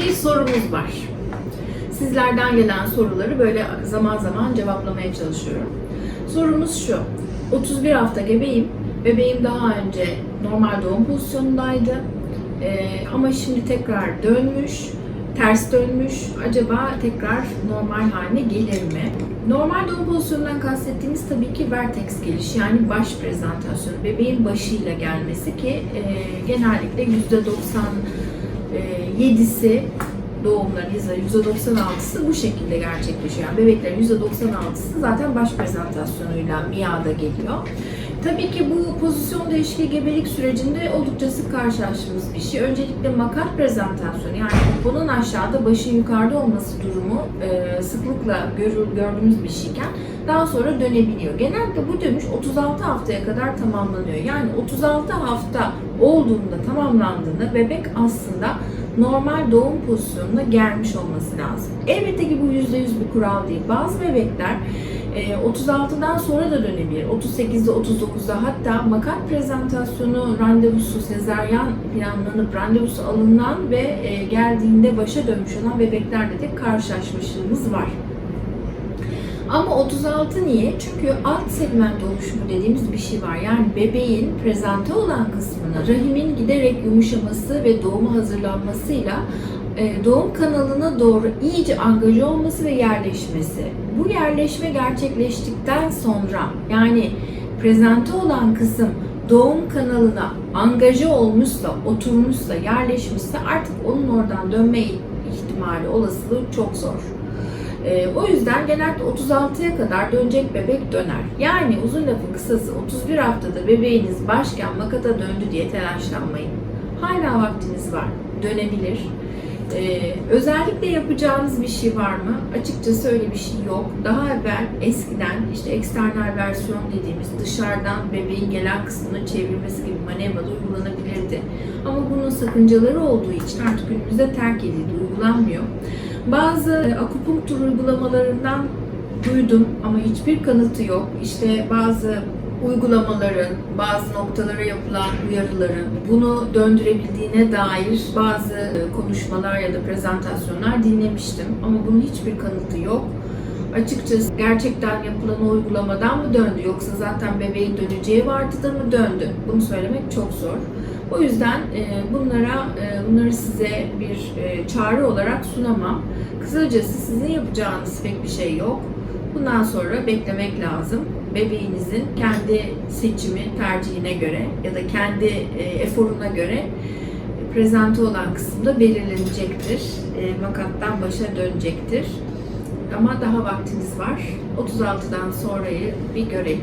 sorumuz var. Sizlerden gelen soruları böyle zaman zaman cevaplamaya çalışıyorum. Sorumuz şu. 31 hafta gebeyim. Bebeğim daha önce normal doğum pozisyonundaydı. Ee, ama şimdi tekrar dönmüş, ters dönmüş. Acaba tekrar normal haline gelir mi? Normal doğum pozisyonundan kastettiğimiz tabii ki vertex geliş yani baş prezentasyonu. Bebeğin başıyla gelmesi ki e, genellikle %97'si doğumların %96'sı bu şekilde gerçekleşiyor. Yani bebeklerin %96'sı zaten baş prezentasyonuyla MIA'da geliyor. Tabii ki bu pozisyon değişikliği gebelik sürecinde oldukça sık karşılaştığımız bir şey. Öncelikle makat prezentasyonu yani poponun aşağıda başın yukarıda olması durumu e, sıklıkla görür, gördüğümüz bir şeyken daha sonra dönebiliyor. Genellikle bu dönüş 36 haftaya kadar tamamlanıyor. Yani 36 hafta olduğunda tamamlandığında bebek aslında normal doğum pozisyonuna gelmiş olması lazım. Elbette ki bu %100 bir kural değil. Bazı bebekler 36'dan sonra da dönebilir. 38'de, 39'da hatta makat prezentasyonu randevusu, sezaryen planlanıp randevusu alınan ve e, geldiğinde başa dönmüş olan bebeklerle de karşılaşmışlığımız var. Ama 36 niye? Çünkü alt segment oluşumu dediğimiz bir şey var. Yani bebeğin prezente olan kısmını rahimin giderek yumuşaması ve doğuma hazırlanmasıyla doğum kanalına doğru iyice angaja olması ve yerleşmesi. Bu yerleşme gerçekleştikten sonra yani prezente olan kısım doğum kanalına angaja olmuşsa, oturmuşsa, yerleşmişse artık onun oradan dönme ihtimali, olasılığı çok zor. Ee, o yüzden genellikle 36'ya kadar dönecek bebek döner. Yani uzun lafın kısası 31 haftada bebeğiniz başken makata döndü diye telaşlanmayın. Hala vaktiniz var. Dönebilir. Ee, özellikle yapacağınız bir şey var mı? Açıkçası öyle bir şey yok. Daha evvel eskiden işte eksternal versiyon dediğimiz dışarıdan bebeğin gelen kısmını çevirmesi gibi manevralar uygulanabilirdi. Ama bunun sakıncaları olduğu için artık günümüzde terk edildi, uygulanmıyor. Bazı e, akupunktur uygulamalarından duydum ama hiçbir kanıtı yok. İşte bazı uygulamaların, bazı noktalara yapılan uyarıların bunu döndürebildiğine dair bazı e, konuşmalar ya da prezentasyonlar dinlemiştim. Ama bunun hiçbir kanıtı yok. Açıkçası gerçekten yapılan uygulamadan mı döndü yoksa zaten bebeğin döneceği vardı da mı döndü? Bunu söylemek çok zor. O yüzden e, bunlara e, bunları size bir çağrı olarak sunamam. Kısacası sizin yapacağınız pek bir şey yok. Bundan sonra beklemek lazım. Bebeğinizin kendi seçimi, tercihine göre ya da kendi e, eforuna göre prezente olan kısımda belirlenecektir. E, makattan başa dönecektir. Ama daha vaktiniz var. 36'dan sonrayı bir görelim.